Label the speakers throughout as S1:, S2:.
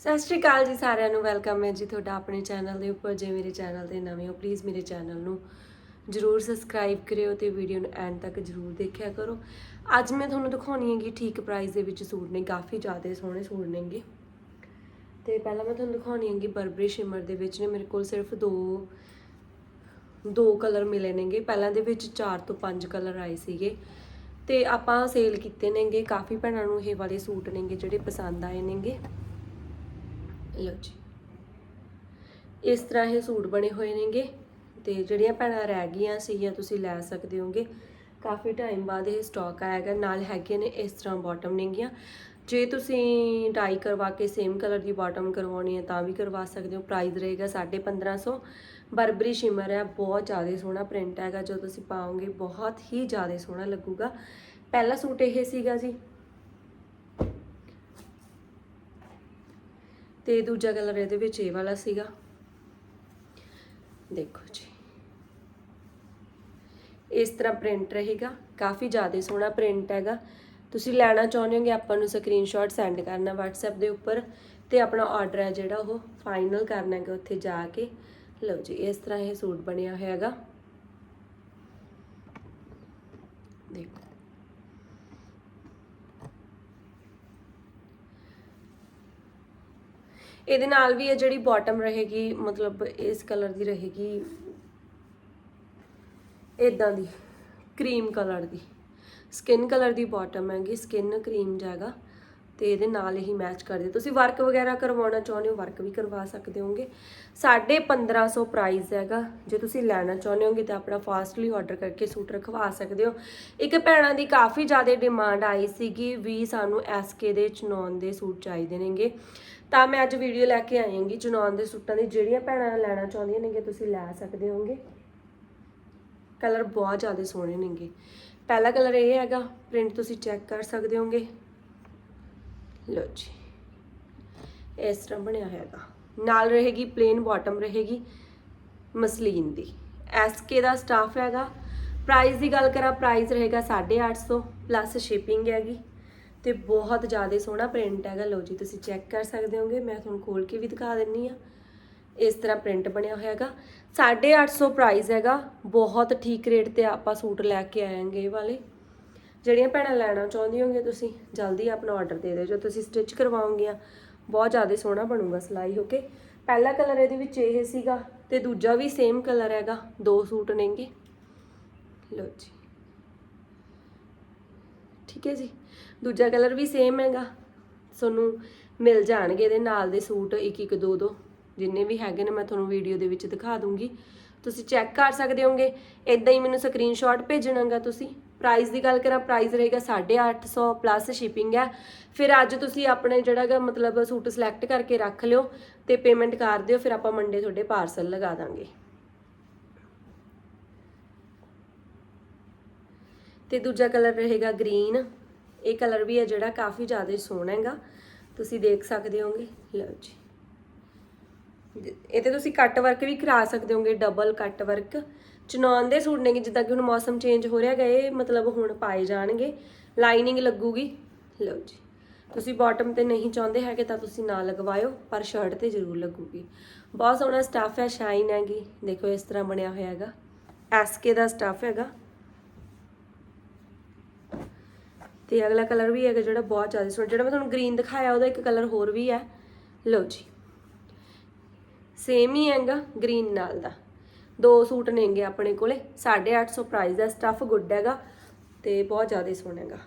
S1: ਸਤਿ ਸ਼੍ਰੀ ਅਕਾਲ ਜੀ ਸਾਰਿਆਂ ਨੂੰ, ਵੈਲਕਮ ਹੈ ਜੀ ਤੁਹਾਡਾ ਆਪਣੇ ਚੈਨਲ ਦੇ ਉੱਪਰ, ਜੇ ਮੇਰੇ ਚੈਨਲ ਤੇ ਨਵੇਂ ਹੋ ਪਲੀਜ਼ ਮੇਰੇ ਚੈਨਲ ਨੂੰ ਜਰੂਰ ਸਬਸਕ੍ਰਾਈਬ ਕਰਿਓ ਤੇ ਵੀਡੀਓ ਨੂੰ ਐਂਡ ਤੱਕ ਜਰੂਰ ਦੇਖਿਆ ਕਰੋ। ਅੱਜ ਮੈਂ ਤੁਹਾਨੂੰ ਦਿਖਾਉਣੀ ਹੈਗੀ ਠੀਕ ਪ੍ਰਾਈਸ ਦੇ ਵਿੱਚ ਸੂਟ ਨੇ, ਕਾਫੀ ਜ਼ਿਆਦਾ ਸੋਹਣੇ ਸੂਟ ਨੇਗੇ। ਤੇ ਪਹਿਲਾਂ ਮੈਂ ਤੁਹਾਨੂੰ ਦਿਖਾਉਣੀ ਹੈਗੀ ਬਰਬਰੀ ਸ਼ਿਮਰ ਦੇ ਵਿੱਚ ਨੇ, ਮੇਰੇ ਕੋਲ ਸਿਰਫ ਦੋ ਦੋ ਕਲਰ ਮਿਲੇ ਨੇਗੇ। ਪਹਿਲਾਂ ਦੇ ਵਿੱਚ 4 ਤੋਂ 5 ਕਲਰ ਆਏ ਸੀਗੇ। ਤੇ ਆਪਾਂ ਸੇਲ ਕੀਤੇ ਨੇਗੇ, ਕਾਫੀ ਭੈਣਾਂ ਨੂੰ ਇਹ ਵਾਲੇ ਸੂਟ ਨੇਗੇ ਜਿਹੜੇ ਪਸੰਦ ਆਏ ਨੇਗੇ। ਲਓ ਜੀ। ਇਸ ਤਰ੍ਹਾਂ ਇਹ ਸੂਟ ਬਣੇ ਹੋਏ ਨੇਗੇ ਤੇ ਜਿਹੜੀਆਂ ਭੈਣਾਂ ਰਹਿ ਗਈਆਂ ਸੀਗੀਆਂ ਤੁਸੀਂ ਲੈ ਸਕਦੇ ਹੋਗੇ। ਕਾਫੀ ਟਾਈਮ ਬਾਅਦ ਇਹ ਸਟਾਕ ਆਇਆਗਾ ਨਾਲ ਹੈਗੇ ਨੇ ਇਸ ਤਰ੍ਹਾਂ ਬਾਟਮ ਨੇਗੀਆਂ। ਜੇ ਤੁਸੀਂ ਡਾਈ ਕਰਵਾ ਕੇ ਸੇਮ ਕਲਰ ਦੀ ਬਾਟਮ ਕਰਵਾਉਣੀ ਹੈ ਤਾਂ ਵੀ ਕਰਵਾ ਸਕਦੇ ਹੋ। ਪ੍ਰਾਈਸ ਰਹੇਗਾ 1550 ਬਰਬਰੀ ਸ਼ਿਮਰ ਹੈ, ਬਹੁਤ ਜ਼ਿਆਦਾ ਸੋਹਣਾ ਪ੍ਰਿੰਟ ਹੈਗਾ ਜੋ ਤੁਸੀਂ ਪਾਓਗੇ ਬਹੁਤ ਹੀ ਜ਼ਿਆਦਾ ਸੋਹਣਾ ਲੱਗੂਗਾ। ਪਹਿਲਾ ਸੂਟ ਇਹ ਸੀਗਾ ਜੀ ਤੇ ਦੂਜਾ ਕਲਰ ਇਹਦੇ ਵਿੱਚ ਇਹ ਵਾਲਾ ਸੀਗਾ। ਦੇਖੋ ਜੀ। ਇਸ ਤਰ੍ਹਾਂ ਪ੍ਰਿੰਟ ਰਹੇਗਾ। ਕਾਫੀ ਜ਼ਿਆਦਾ ਸੋਹਣਾ ਪ੍ਰਿੰਟ ਹੈਗਾ। ਤੁਸੀਂ ਲੈਣਾ ਚਾਹੁੰਦੇ ਹੋਗੇ, ਆਪਾਂ ਨੂੰ ਸਕਰੀਨਸ਼ਾਟ ਸੈਂਡ ਕਰਨਾ WhatsApp ਦੇ ਉੱਪਰ ਤੇ ਆਪਣਾ ਆਰਡਰ ਹੈ ਜਿਹੜਾ ਉਹ ਫਾਈਨਲ ਕਰਨਾ ਹੈਗਾ ਉੱਥੇ ਜਾ ਕੇ। ਲਓ ਜੀ, ਇਸ ਤਰ੍ਹਾਂ ਇਹ ਸੂਟ ਬਣਿਆ ਹੋਇਆ ਹੈਗਾ ਦੇਖੋ। ਇਹਦੇ ਨਾਲ ਵੀ ਇਹ ਜਿਹੜੀ ਬਾਟਮ ਰਹੇਗੀ, ਮਤਲਬ ਇਸ ਕਲਰ ਦੀ ਰਹੇਗੀ ਇਦਾਂ ਦੀ ਕਰੀਮ ਕਲਰ ਦੀ। ਸਕਿਨ ਕਲਰ ਦੀ ਬਾਟਮ ਹੈਗੀ ਸਕਿਨ ਕਰੀਮ ਜਾਗਾ ਤੇ ਇਹਦੇ ਨਾਲ ਹੀ ਮੈਚ ਕਰਦੇ ਤੁਸੀਂ ਵਰਕ ਵਗੈਰਾ ਕਰਵਾਉਣਾ ਚਾਹੁੰਦੇ ਹੋ ਵਰਕ ਵੀ ਕਰਵਾ ਸਕਦੇ ਹੋਗੇ। 1550 ਪ੍ਰਾਈਸ ਹੈਗਾ, ਜੇ ਤੁਸੀਂ ਲੈਣਾ ਚਾਹੁੰਦੇ ਹੋਗੇ ਤਾਂ ਆਪਣਾ ਫਾਸਟਲੀ ਆਰਡਰ ਕਰਕੇ ਸੂਟ ਰਖਵਾ ਸਕਦੇ ਹੋ। ਇੱਕ ਭੈਣਾਂ ਦੀ ਕਾਫੀ ਜ਼ਿਆਦਾ ਡਿਮਾਂਡ ਆਈ ਸੀਗੀ ਵੀ ਸਾਨੂੰ ਐਸਕੇ ਦੇ ਚਨੌਨ ਦੇ ਸੂਟ ਚਾਹੀਦੇ ਨੇਗੇ। ਤਾਂ ਮੈਂ ਅੱਜ ਵੀਡੀਓ ਲੈ ਕੇ ਆਈ ਹਾਂਗੀ ਚਨੌਨ ਦੇ ਸੂਟਾਂ ਦੀ, ਜਿਹੜੀਆਂ ਭੈਣਾਂ ਲੈਣਾ ਚਾਹੁੰਦੀਆਂ ਨੇਗੇ ਤੁਸੀਂ ਲੈ ਸਕਦੇ ਹੋਗੇ ਕਲਰ ਬਹੁਤ ਜ਼ਿਆਦਾ ਸੋਹਣੇ ਨੇਗੇ। ਪਹਿਲਾ ਕਲਰ ਇਹ ਹੈਗਾ ਪ੍ਰਿੰਟ ਤੁਸੀਂ ਚੈੱਕ ਕਰ ਸਕਦੇ ਹੋਗੇ ਲਓ ਜੀ, ਇਸ ਤਰ੍ਹਾਂ ਬਣਿਆ ਹੈਗਾ। ਨਾਲ ਰਹੇਗੀ ਪਲੇਨ ਬਾਟਮ ਰਹੇਗੀ, ਮਸਲੀਨ ਦੀ। ਐਸਕੇ ਦਾ ਸਟਾਫ ਹੈਗਾ। ਪ੍ਰਾਈਸ ਦੀ ਗੱਲ ਕਰਾਂ ਪ੍ਰਾਈਸ ਰਹੇਗਾ 850 ਪਲੱਸ ਸ਼ਿਪਿੰਗ ਹੈਗੀ। ਤੇ ਬਹੁਤ ਜ਼ਿਆਦਾ ਸੋਹਣਾ ਪ੍ਰਿੰਟ ਹੈਗਾ। ਲਓ ਜੀ, ਤੁਸੀਂ ਚੈੱਕ ਕਰ ਸਕਦੇ ਹੋਗੇ। ਮੈਂ ਤੁਹਾਨੂੰ ਖੋਲ ਕੇ ਵੀ ਦਿਖਾ ਦਿੰਨੀ ਆ। ਇਸ ਤਰ੍ਹਾਂ ਪ੍ਰਿੰਟ ਬਣਿਆ ਹੋਇਆ ਹੈਗਾ। 850 ਪ੍ਰਾਈਸ ਹੈਗਾ। ਬਹੁਤ ਠੀਕ ਰੇਟ ਤੇ ਆਪਾਂ ਸੂਟ ਲੈ ਕੇ ਆਏਾਂਗੇ ਇਹ ਵਾਲੇ। ਜਿਹੜੀਆਂ ਭੈਣਾਂ ਲੈਣਾ ਚਾਹੁੰਦੀ ਹੋਗੇ ਤੁਸੀਂ, ਜਲਦੀ ਆਪਣਾ ਆਰਡਰ ਦੇ ਦਿਓ। ਜੋ ਤੁਸੀਂ ਸਟਿਚ ਕਰਵਾਓਗੀਆਂ, ਬਹੁਤ ਜ਼ਿਆਦਾ ਸੋਹਣਾ ਬਣੂਗਾ ਸਿਲਾਈ ਹੋ ਕੇ ਪਹਿਲਾ ਕਲਰ ਇਹਦੇ ਵਿੱਚ ਇਹ ਸੀਗਾ ਤੇ ਦੂਜਾ ਵੀ ਸੇਮ ਕਲਰ ਹੈਗਾ। ਦੋ ਸੂਟ ਨੇਗੇ। ਲਓ ਜੀ। ਠੀਕ ਹੈ ਜੀ? ਦੂਜਾ ਕਲਰ ਵੀ ਸੇਮ ਹੈਗਾ। ਤੁਹਾਨੂੰ ਮਿਲ ਜਾਣਗੇ ਇਹਦੇ ਨਾਲ ਦੇ ਸੂਟ ਇੱਕ ਇੱਕ ਦੋ ਦੋ, ਜਿੰਨੇ ਵੀ ਹੈਗੇ ਨੇ ਮੈਂ ਤੁਹਾਨੂੰ ਵੀਡੀਓ ਦੇ ਵਿੱਚ ਦਿਖਾ ਦੂੰਗੀ। ਤੁਸੀਂ ਚੈੱਕ ਕਰ ਸਕਦੇ ਹੋਗੇ ਇਦਾਂ ਹੀ ਮੈਨੂੰ ਸਕਰੀਨਸ਼ਾਟ ਭੇਜਣਾਗਾ ਤੁਸੀਂ। ਪ੍ਰਾਈਸ ਦੀ ਗੱਲ ਕਰਾਂ ਪ੍ਰਾਈਸ ਰਹੇਗਾ 850 ਪਲੱਸ ਸ਼ਿਪਿੰਗ ਹੈ। ਫਿਰ ਅੱਜ ਤੁਸੀਂ ਆਪਣੇ ਜਿਹੜਾਗਾ ਮਤਲਬ ਸੂਟ ਸਿਲੈਕਟ ਕਰਕੇ ਰੱਖ ਲਿਓ ਤੇ ਪੇਮੈਂਟ ਕਰ ਦਿਓ, ਫਿਰ ਆਪਾਂ ਮੰਡੇ ਤੁਹਾਡੇ ਪਾਰਸਲ ਲਗਾ ਦਾਂਗੇ। ਤੇ ਦੂਜਾ ਕਲਰ ਰਹੇਗਾ ਗ੍ਰੀਨ ਇਹ ਕਲਰ ਵੀ ਹੈ ਜਿਹੜਾ ਕਾਫੀ ਜ਼ਿਆਦਾ ਸੋਹਣਾ ਹੈਗਾ। ਤੁਸੀਂ ਦੇਖ ਸਕਦੇ ਹੋਗੇ। ਲਓ ਜੀ। ਇਹ ਤੇ ਤੁਸੀਂ ਕੱਟ ਵਰਕ ਵੀ ਕਰਾ ਸਕਦੇ ਹੋਗੇ ਡਬਲ ਕੱਟ ਵਰਕ ਚਨੌਨ ਦੇ ਸੂਟ ਨੇ ਜਿੱਦਾਂ ਕਿ ਹੁਣ ਮੌਸਮ ਚੇਂਜ ਹੋ ਰਿਹਾ ਹੈਗਾ, ਇਹ ਮਤਲਬ ਹੁਣ ਪਾਏ ਜਾਣਗੇ। ਲਾਈਨਿੰਗ ਲੱਗੂਗੀ। ਲਓ ਜੀ। ਤੁਸੀਂ ਬਾਟਮ ਤੇ ਨਹੀਂ ਚਾਹੁੰਦੇ ਹੈਗੇ ਤਾਂ ਤੁਸੀਂ ਨਾ ਲਗਵਾਇਓ, ਪਰ ਸ਼ਰਟ ਤੇ ਜ਼ਰੂਰ ਲੱਗੂਗੀ। ਬਹੁਤ ਸੋਹਣਾ ਸਟੱਫ ਹੈ ਸ਼ਾਈਨ ਹੈਗੀ। ਦੇਖੋ, ਇਸ ਤਰ੍ਹਾਂ ਬਣਿਆ ਹੋਇਆ ਹੈਗਾ। ਐਸਕੇ ਦਾ ਸਟੱਫ ਹੈਗਾ। ਤੇ ਅਗਲਾ ਕਲਰ ਵੀ ਹੈਗਾ ਜਿਹੜਾ ਬਹੁਤ ਜ਼ਿਆਦਾ ਸੋਹਣਾ, ਜਿਹੜਾ ਮੈਂ ਤੁਹਾਨੂੰ ਗ੍ਰੀਨ ਦਿਖਾਇਆ, ਉਹਦਾ ਇੱਕ ਕਲਰ ਹੋਰ ਵੀ ਹੈ। ਲਓ ਜੀ। ਸੇਮ ਹੀ ਹੈਗਾ ਗ੍ਰੀਨ ਨਾਲ ਦਾ। ਦੋ ਸੂਟ ਨੇਗੇ ਆਪਣੇ ਕੋਲੇ 850 ਪ੍ਰਾਈਸ ਦਾ ਸਟੱਫ ਗੁੱਡ ਹੈਗਾ ਤੇ ਬਹੁਤ ਜ਼ਿਆਦਾ ਸੋਹਣਾ ਹੈਗਾ।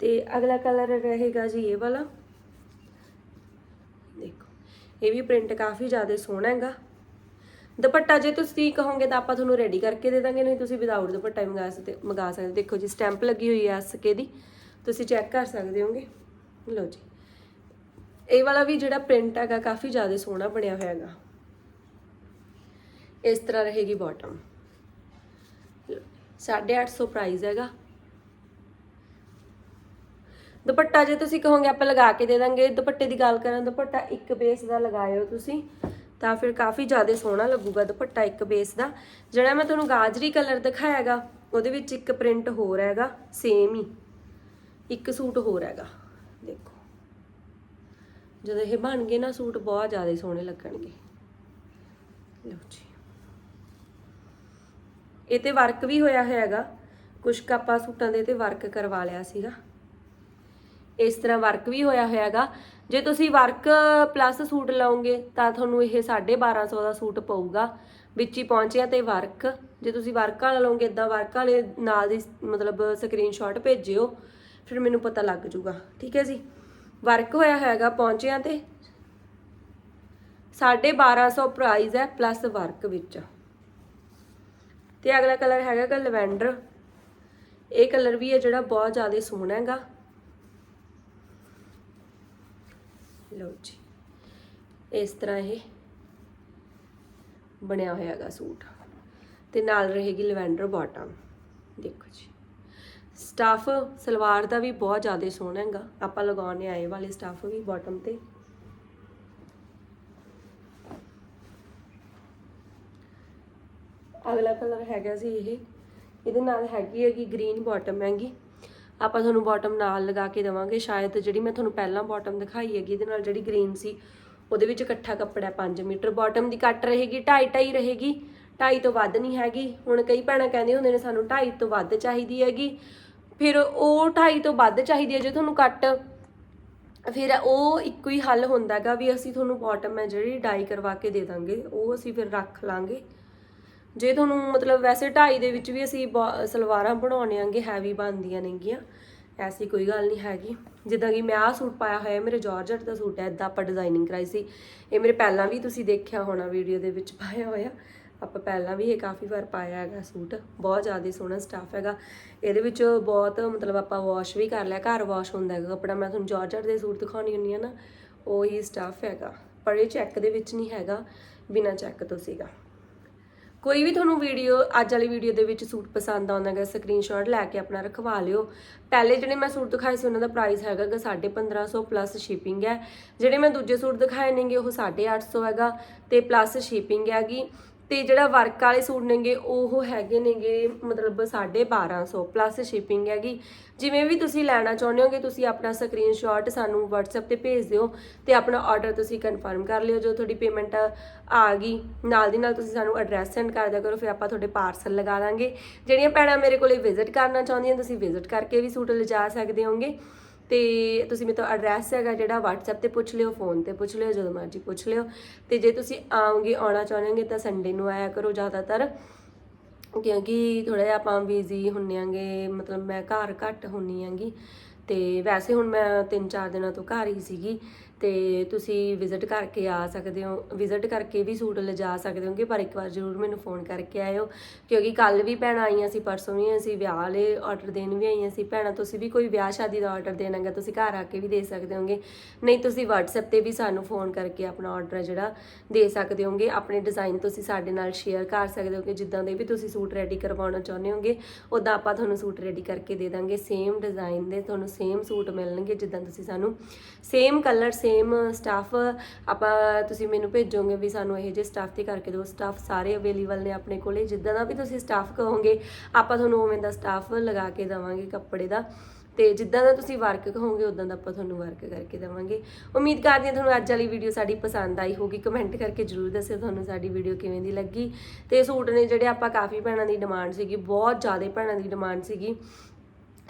S1: ਤੇ ਅਗਲਾ ਕਲਰ ਰਹੇਗਾ ਜੀ ਇਹ ਵਾਲਾ। ਦੇਖੋ, ਇਹ ਵੀ ਪ੍ਰਿੰਟ ਕਾਫੀ ਜ਼ਿਆਦਾ ਸੋਹਣਾ ਹੈਗਾ। ਦੁਪੱਟਾ ਜੇ ਤੁਸੀਂ ਕਹੋਗੇ ਤਾਂ ਆਪਾਂ ਤੁਹਾਨੂੰ ਰੈਡੀ ਕਰਕੇ ਦੇ ਦਾਂਗੇ, ਨਹੀਂ ਤੁਸੀਂ ਵਿਦਆਊਟ ਦੁਪੱਟਾ ਮੰਗਾ ਸਕਦੇ ਮੰਗਾ ਸਕਦੇ। ਦੇਖੋ ਜੀ ਸਟੈਂਪ ਲੱਗੀ ਹੋਈ ਹੈ ਐਸਕੇ ਦੀ। ਤੁਸੀਂ ਚੈੱਕ ਕਰ ਸਕਦੇ ਹੋਗੇ। ਲਓ ਜੀ। ਇਹ ਵਾਲਾ ਵੀ ਜਿਹੜਾ ਪ੍ਰਿੰਟ ਹੈਗਾ, ਕਾਫੀ ਜ਼ਿਆਦਾ ਸੋਹਣਾ ਬਣਿਆ ਹੋਇਆ ਹੈਗਾ। ਇਸ ਤਰ੍ਹਾਂ ਰਹੇਗੀ ਬਾਟਮ 850 ਪ੍ਰਾਈਸ ਹੈਗਾ। ਦੁਪੱਟਾ ਜੇ ਤੁਸੀਂ ਕਹੋਗੇ, ਆਪਾਂ ਲਗਾ ਕੇ ਦੇ ਦਾਂਗੇ। ਦੁਪੱਟੇ ਦੀ ਗੱਲ ਕਰਾਂ, ਦੁਪੱਟਾ ਇੱਕ ਬੇਸ ਦਾ ਲਗਾਇਓ ਤੁਸੀਂ। ਤਾਂ ਫਿਰ ਕਾਫੀ ਜ਼ਿਆਦਾ ਸੋਹਣਾ ਲੱਗੂਗਾ ਦੁਪੱਟਾ ਇੱਕ ਬੇਸ ਦਾ। ਜਿਹੜਾ ਮੈਂ ਤੁਹਾਨੂੰ ਗਾਜਰੀ ਕਲਰ ਦਿਖਾਇਆਗਾ, ਉਹਦੇ ਵਿੱਚ ਇੱਕ ਪ੍ਰਿੰਟ ਹੋਰ ਹੈਗਾ ਸੇਮ ਹੀ। ਇੱਕ ਸੂਟ ਹੋਰ ਹੈਗਾ, ਦੇਖੋ। ਜਦੋਂ ਇਹ ਬਣ ਗਏ ਨਾ, ਸੂਟ ਬਹੁਤ ਜ਼ਿਆਦਾ ਸੋਹਣੇ ਲੱਗਣਗੇ। ਲਓ ਜੀ। ਇਹ ਤੇ ਵਰਕ ਵੀ ਹੋਇਆ ਹੋਇਆਗਾ। ਕੁਝ ਕਾਪਾ ਸੂਟਾਂ ਦੇ ਤੇ ਵਰਕ ਕਰਵਾ ਲਿਆ ਸੀਗਾ। ਇਸ ਤਰ੍ਹਾਂ ਵਰਕ ਵੀ ਹੋਇਆ ਹੋਇਆਗਾ। ਜੇ ਤੁਸੀਂ ਵਰਕ ਪਲੱਸ ਸੂਟ ਲਓਗੇ, ਤਾਂ ਤੁਹਾਨੂੰ ਇਹ 1250 ਦਾ ਸੂਟ ਪਊਗਾ। ਵਿੱਚ ਹੀ ਪਹੁੰਚਿਆ ਤੇ ਵਰਕ। ਜੇ ਤੁਸੀਂ ਵਰਕ ਵਾਲਾ ਲਓਗੇ ਇਦਾਂ ਵਰਕ ਵਾਲੇ ਨਾਲ ਦੀ ਮਤਲਬ ਸਕਰੀਨਸ਼ਾਟ ਭੇਜਿਓ, ਫਿਰ ਮੈਨੂੰ ਪਤਾ ਲੱਗ ਜੂਗਾ। ਠੀਕ ਹੈ ਜੀ? ਵਰਕ ਹੋਇਆ ਹੈਗਾ ਪਹੁੰਚਿਆ ਤੇ 1250 ਪ੍ਰਾਈਸ ਹੈ ਪਲੱਸ ਵਰਕ ਵਿੱਚ। ਤੇ ਅਗਲਾ ਕਲਰ ਹੈਗਾ ਗਾ ਲਵੈਂਡਰ ਇਹ ਕਲਰ ਵੀ ਹੈ ਜਿਹੜਾ ਬਹੁਤ ਜ਼ਿਆਦਾ ਸੋਹਣਾ ਹੈਗਾ। ਲਓ ਜੀ। ਇਸ ਤਰ੍ਹਾਂ ਇਹ ਬਣਿਆ ਹੋਇਆ ਹੈਗਾ ਸੂਟ। ਤੇ ਨਾਲ ਰਹੇਗੀ ਲਵੈਂਡਰ ਬਾਟਮ। ਦੇਖੋ ਜੀ। ਸਟਾਫ ਸਲਵਾਰ ਦਾ ਵੀ ਬਹੁਤ ਜ਼ਿਆਦਾ ਸੋਹਣਾ ਹੈਗਾ। ਆਪਾਂ ਲਗਾਉਣੇ ਆਏ ਵਾਲੇ ਸਟਾਫ ਵੀ ਬਾਟਮ ਤੇ। ਅਗਲਾ ਕਲਰ ਹੈਗਾ ਸੀ ਇਹ। ਇਹਦੇ ਨਾਲ ਹੈਗੀ ਹੈਗੀ ਗ੍ਰੀਨ ਬਾਟਮ ਹੈਗੀ। ਆਪਾਂ ਤੁਹਾਨੂੰ ਬਾਟਮ ਨਾਲ ਲਗਾ ਕੇ ਦੇਵਾਂਗੇ। ਸ਼ਾਇਦ ਜਿਹੜੀ ਮੈਂ ਤੁਹਾਨੂੰ ਪਹਿਲਾਂ ਬਾਟਮ ਦਿਖਾਈ ਹੈਗੀ, ਇਹਦੇ ਨਾਲ ਜਿਹੜੀ ਗ੍ਰੀਨ ਸੀ, ਉਹਦੇ ਵਿੱਚ ਇਕੱਠਾ ਕੱਪੜਾ ਹੈ 5 ਮੀਟਰ। ਬਾਟਮ ਦੀ ਕੱਟ ਰਹੇਗੀ 2.5 2.5 ਰਹੇਗੀ। 2.5 ਤੋਂ ਵੱਧ ਨਹੀਂ ਹੈਗੀ। ਹੁਣ ਕਈ ਭੈਣਾਂ ਕਹਿੰਦੇ ਹੁੰਦੇ ਨੇ ਸਾਨੂੰ 2.5 ਤੋਂ ਵੱਧ ਚਾਹੀਦੀ ਹੈਗੀ। ਫਿਰ ਉਹ 2.5 ਤੋਂ ਵੱਧ ਚਾਹੀਦੀ ਹੈ, ਜੇ ਤੁਹਾਨੂੰ ਕੱਟ ਫਿਰ ਉਹ ਇੱਕੋ ਹੀ ਹੱਲ ਹੁੰਦਾਗਾ ਵੀ ਅਸੀਂ ਤੁਹਾਨੂੰ ਬਾਟਮ ਹੈ ਜਿਹੜੀ ਡਾਈ ਕਰਵਾ ਕੇ ਦੇ ਦਾਂਗੇ, ਉਹ ਅਸੀਂ ਫਿਰ ਰੱਖ ਲਾਂਗੇ। ਜੇ ਤੁਹਾਨੂੰ ਮਤਲਬ ਵੈਸੇ ਢਾਈ ਦੇ ਵਿੱਚ ਵੀ ਅਸੀਂ ਬਾ- ਸਲਵਾਰਾਂ ਬਣਾਉਣੇ ਆਂਗੇ ਹੈਵੀ ਬਣਦੀਆਂ ਨੇਗੀਆਂ, ਐਸੀ ਕੋਈ ਗੱਲ ਨਹੀਂ ਹੈਗੀ। ਜਿੱਦਾਂ ਕਿ ਮੈਂ ਆਹ ਸੂਟ ਪਾਇਆ ਹੋਇਆ ਮੇਰੇ ਜਾਰਜਟ ਦਾ ਸੂਟ ਹੈ ਇਦਾਂ ਆਪਾਂ ਡਿਜ਼ਾਈਨਿੰਗ ਕਰਾਈ ਸੀ। ਇਹ ਮੇਰੇ ਪਹਿਲਾਂ ਵੀ ਤੁਸੀਂ ਦੇਖਿਆ ਹੋਣਾ ਵੀਡੀਓ ਦੇ ਵਿੱਚ ਪਾਇਆ ਹੋਇਆ। ਆਪਾਂ ਪਹਿਲਾਂ ਵੀ ਇਹ ਕਾਫੀ ਵਾਰ ਪਾਇਆ ਹੈਗਾ ਸੂਟ। ਬਹੁਤ ਜ਼ਿਆਦਾ ਸੋਹਣਾ ਸਟਾਫ ਹੈਗਾ। ਇਹਦੇ ਵਿੱਚ ਬਹੁਤ ਮਤਲਬ ਆਪਾਂ ਵਾਸ਼ ਵੀ ਕਰ ਲਿਆ, ਘਰ ਵਾਸ਼ ਹੁੰਦਾ ਹੈਗਾ ਕੱਪੜਾ। ਮੈਂ ਤੁਹਾਨੂੰ ਜਾਰਜਟ ਦੇ ਸੂਟ ਦਿਖਾਉਣੀ ਹੁੰਦੀ ਆ ਨਾ, ਉਹੀ ਸਟਾਫ ਹੈਗਾ। ਪਰ ਇਹ ਚੈੱਕ ਦੇ ਵਿੱਚ ਨਹੀਂ ਹੈਗਾ, ਬਿਨਾ ਚੈੱਕ ਤੋਂ ਸੀਗਾ। ਕੋਈ ਵੀ ਤੁਹਾਨੂੰ ਵੀਡੀਓ, ਅੱਜ ਵਾਲੀ ਵੀਡੀਓ ਦੇ ਵਿੱਚ ਸੂਟ ਪਸੰਦ ਆਉਂਦਾ ਹੈ ਸਕਰੀਨਸ਼ਾਟ ਲੈ ਕੇ ਆਪਣਾ ਰਖਵਾ ਲਿਓ। ਪਹਿਲੇ ਜਿਹੜੇ ਮੈਂ ਸੂਟ ਦਿਖਾਏ ਸੀ, ਉਹਨਾਂ ਦਾ ਪ੍ਰਾਈਸ ਹੈਗਾ ਗਾ 1550 ਪਲੱਸ ਸ਼ਿਪਿੰਗ ਹੈ। ਜਿਹੜੇ ਮੈਂ ਦੂਜੇ ਸੂਟ ਦਿਖਾਏ ਨੇਗੇ, ਉਹ 850 ਹੈਗਾ ਤੇ ਪਲੱਸ ਸ਼ਿਪਿੰਗ ਹੈਗੀ। ਤੇ ਜਿਹੜਾ ਵਰਕ ਵਾਲੇ ਸੂਟ ਨੇਗੇ, ਉਹ ਹੈਗੇ ਨੇਗੇ ਮਤਲਬ 1250 ਪਲੱਸ ਸ਼ਿਪਿੰਗ ਹੈਗੀ। ਜਿਵੇਂ ਵੀ ਤੁਸੀਂ ਲੈਣਾ ਚਾਹੁੰਦੇ ਹੋਗੇ, ਤੁਸੀਂ ਆਪਣਾ ਸਕਰੀਨਸ਼ਾਟ ਸਾਨੂੰ WhatsApp ਤੇ ਭੇਜ ਦਿਓ ਤੇ ਆਪਣਾ ਆਰਡਰ ਤੁਸੀਂ ਕਨਫਰਮ ਕਰ ਲਿਓ। ਜੋ ਤੁਹਾਡੀ ਪੇਮੈਂਟ ਆ ਗਈ, ਨਾਲ ਦੀ ਨਾਲ ਤੁਸੀਂ ਸਾਨੂੰ ਐਡਰੈਸ ਸੈਂਡ ਕਰ ਦਿਆ ਕਰੋ, ਫਿਰ ਆਪਾਂ ਤੁਹਾਡੇ ਪਾਰਸਲ ਲਗਾ ਦਾਂਗੇ। ਜਿਹੜੀਆਂ ਭੈਣਾਂ ਮੇਰੇ ਕੋਲੇ ਵਿਜ਼ਿਟ ਕਰਨਾ ਚਾਹੁੰਦੀਆਂ, ਤੁਸੀਂ ਵਿਜ਼ਿਟ ਕਰਕੇ ਵੀ ਸੂਟ ਲਿਜਾ ਸਕਦੇ ਹੋਗੇ। ਤੇ ਤੁਸੀਂ ਮੇਰੇ ਤੋਂ ਐਡਰੈਸ ਹੈਗਾ ਜਿਹੜਾ WhatsApp ਤੇ ਪੁੱਛ ਲਿਓ ਫੋਨ ਤੇ ਪੁੱਛ ਲਿਓ, ਜਦੋਂ ਮਰਜ਼ੀ ਪੁੱਛ ਲਿਓ। ਤੇ ਜੇ ਤੁਸੀਂ ਆਓਗੇ, ਆਉਣਾ ਚਾਹੁੰਦੇ ਤਾਂ ਸੰਡੇ ਨੂੰ ਆਇਆ ਕਰੋ ਜ਼ਿਆਦਾਤਰ। ਕਿਉਂਕਿ ਥੋੜਾ ਜਿਹਾ ਆਪਾਂ ਬਿਜ਼ੀ ਹੁੰਨੇ ਆਂਗੇ ਮਤਲਬ ਮੈਂ ਘਰ ਘੱਟ ਹੁੰਨੀ ਆਂਗੀ ਤੇ ਵੈਸੇ ਹੁਣ ਮੈਂ 3-4 ਦਿਨਾਂ ਤੋਂ ਘਰ ਹੀ ਸੀਗੀ। ਤੇ ਤੁਸੀਂ ਵਿਜ਼ਿਟ ਕਰਕੇ ਆ ਸਕਦੇ ਹੋ ਵਿਜ਼ਿਟ ਕਰਕੇ ਵੀ ਸੂਟ ਲਿਜਾ ਸਕਦੇ ਹੋਗੇ, ਪਰ ਇੱਕ ਵਾਰ ਜ਼ਰੂਰ ਮੈਨੂੰ ਫੋਨ ਕਰਕੇ ਆਇਓ, ਕਿਉਂਕਿ ਕੱਲ ਵੀ ਭੈਣਾਂ ਆਈਆਂ ਸੀ, ਪਰਸੋਂ ਵੀ ਅਸੀਂ ਵਿਆਹ ਵਾਲੇ ਆਰਡਰ ਦੇਣ ਵੀ ਆਈਆਂ ਸੀ, ਭੈਣਾਂ ਤੁਸੀਂ ਵੀ ਕੋਈ ਵਿਆਹ ਸ਼ਾਦੀ ਦਾ ਆਰਡਰ ਦੇਣਾਗਾ ਤੁਸੀਂ ਘਰ ਆ ਕੇ ਵੀ ਦੇ ਸਕਦੇ ਹੋਗੇ, ਨਹੀਂ ਤੁਸੀਂ WhatsApp ਤੇ ਵੀ ਸਾਨੂੰ ਫੋਨ ਕਰਕੇ ਆਪਣਾ ਆਰਡਰ ਜਿਹੜਾ ਦੇ ਸਕਦੇ ਹੋਗੇ, ਆਪਣੇ ਡਿਜ਼ਾਈਨ ਤੁਸੀਂ ਸਾਡੇ ਨਾਲ ਸ਼ੇਅਰ ਕਰ ਸਕਦੇ ਹੋ ਕਿ ਜਿੱਦਾਂ ਦੇ ਵੀ ਤੁਸੀਂ ਸੂਟ ਰੈਡੀ ਕਰਵਾਉਣਾ ਚਾਹੁੰਦੇ ਹੋਗੇ ਉਦਾਂ ਆਪਾਂ ਤੁਹਾਨੂੰ ਸੂਟ ਰੈਡੀ ਕਰਕੇ ਦੇ ਦਾਂਗੇ ਸੇਮ ਡਿਜ਼ਾਈਨ ਦੇ ਤੁਹਾਨੂੰ ਸੇਮ ਸੂਟ ਮਿਲਣਗੇ, ਜਿੱਦਾਂ ਤੁਸੀਂ ਸਾਨੂੰ same colour same same stuff uh, uh, ਆਪਾਂ ਤੁਸੀਂ ਮੈਨੂੰ ਭੇਜੋਗੇ ਵੀ ਸਾਨੂੰ ਇਹ ਜਿਹੇ ਸਟਾਫ ਤੇ ਕਰਕੇ ਦਿਓ। ਸਟਾਫ ਸਾਰੇ ਅਵੇਲੇਬਲ ਨੇ ਆਪਣੇ ਕੋਲੇ। ਜਿੱਦਾਂ ਦਾ ਵੀ ਤੁਸੀਂ ਸਟਾਫ ਕਹੋਗੇ, ਆਪਾਂ ਤੁਹਾਨੂੰ ਉਵੇਂ ਦਾ ਸਟਾਫ ਲਗਾ ਕੇ ਦੇਵਾਂਗੇ ਕੱਪੜੇ ਦਾ। ਤੇ ਜਿੱਦਾਂ ਦਾ ਤੁਸੀਂ ਵਰਕ ਕਹੋਗੇ ਉਦਾਂ ਦਾ ਆਪਾਂ ਤੁਹਾਨੂੰ ਵਰਕ ਕਰਕੇ ਦੇਵਾਂਗੇ। ਉਮੀਦ ਕਰਦੇ ਹਾਂ ਤੁਹਾਨੂੰ ਅੱਜ ਵਾਲੀ ਵੀਡੀਓ ਸਾਡੀ ਪਸੰਦ ਆਈ ਹੋਗੀ ਕਮੈਂਟ ਕਰਕੇ ਜਰੂਰ ਦੱਸਿਓ ਤੁਹਾਨੂੰ ਸਾਡੀ ਵੀਡੀਓ ਕਿਵੇਂ ਦੀ ਲੱਗੀ। ਤੇ ਸੂਟ ਨੇ ਜਿਹੜੇ ਆਪਾਂ ਕਾਫੀ ਭੈਣਾਂ ਦੀ ਡਿਮਾਂਡ ਸੀਗੀ, ਬਹੁਤ ਜ਼ਿਆਦਾ ਭੈਣਾਂ ਦੀ ਡਿਮਾਂਡ ਸੀਗੀ।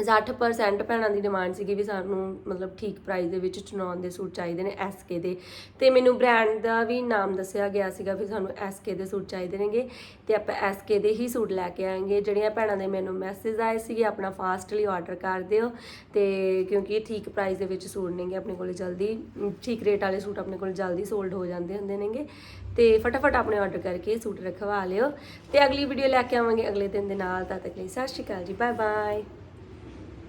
S1: 60% ਭੈਣਾਂ ਦੀ ਡਿਮਾਂਡ ਸੀਗੀ ਵੀ ਸਾਨੂੰ ਮਤਲਬ ਠੀਕ ਪ੍ਰਾਈਸ ਦੇ ਵਿੱਚ ਚੁਣਾਉਣ ਦੇ ਸੂਟ ਚਾਹੀਦੇ ਨੇ ਐਸਕੇ ਦੇ। ਤੇ ਮੈਨੂੰ ਬ੍ਰਾਂਡ ਦਾ ਵੀ ਨਾਮ ਦੱਸਿਆ ਗਿਆ ਸੀਗਾ ਵੀ ਸਾਨੂੰ ਐਸਕੇ ਦੇ ਸੂਟ ਚਾਹੀਦੇ ਨੇਗੇ। ਤੇ ਆਪਾਂ ਐਸਕੇ ਦੇ ਹੀ ਸੂਟ ਲੈ ਕੇ ਆਏਗੇ। ਜਿਹੜੀਆਂ ਭੈਣਾਂ ਦੇ ਮੈਨੂੰ ਮੈਸੇਜ ਆਏ ਸੀਗੇ, ਆਪਣਾ ਫਾਸਟਲੀ ਆਰਡਰ ਕਰ ਦਿਓ। ਤੇ ਕਿਉਂਕਿ ਇਹ ਠੀਕ ਪ੍ਰਾਈਸ ਦੇ ਵਿੱਚ ਸੂਟ ਨੇਗੇ, ਆਪਣੇ ਕੋਲ ਜਲਦੀ, ਠੀਕ ਰੇਟ ਵਾਲੇ ਸੂਟ ਆਪਣੇ ਕੋਲ ਜਲਦੀ ਸੋਲਡ ਹੋ ਜਾਂਦੇ ਹੁੰਦੇ ਨੇਗੇ। ਤੇ ਫਟਾਫਟ ਆਪਣੇ ਆਰਡਰ ਕਰਕੇ ਸੂਟ ਰਖਵਾ ਲਿਓ। ਤੇ ਅਗਲੀ ਵੀਡੀਓ ਲੈ ਕੇ ਆਵਾਂਗੇ ਅਗਲੇ ਦਿਨ ਦੇ ਨਾਲ। ਤਦ ਤੱਕ ਲਈ ਸਤਿ ਸ਼੍ਰੀ ਅਕਾਲ ਜੀ। Bye bye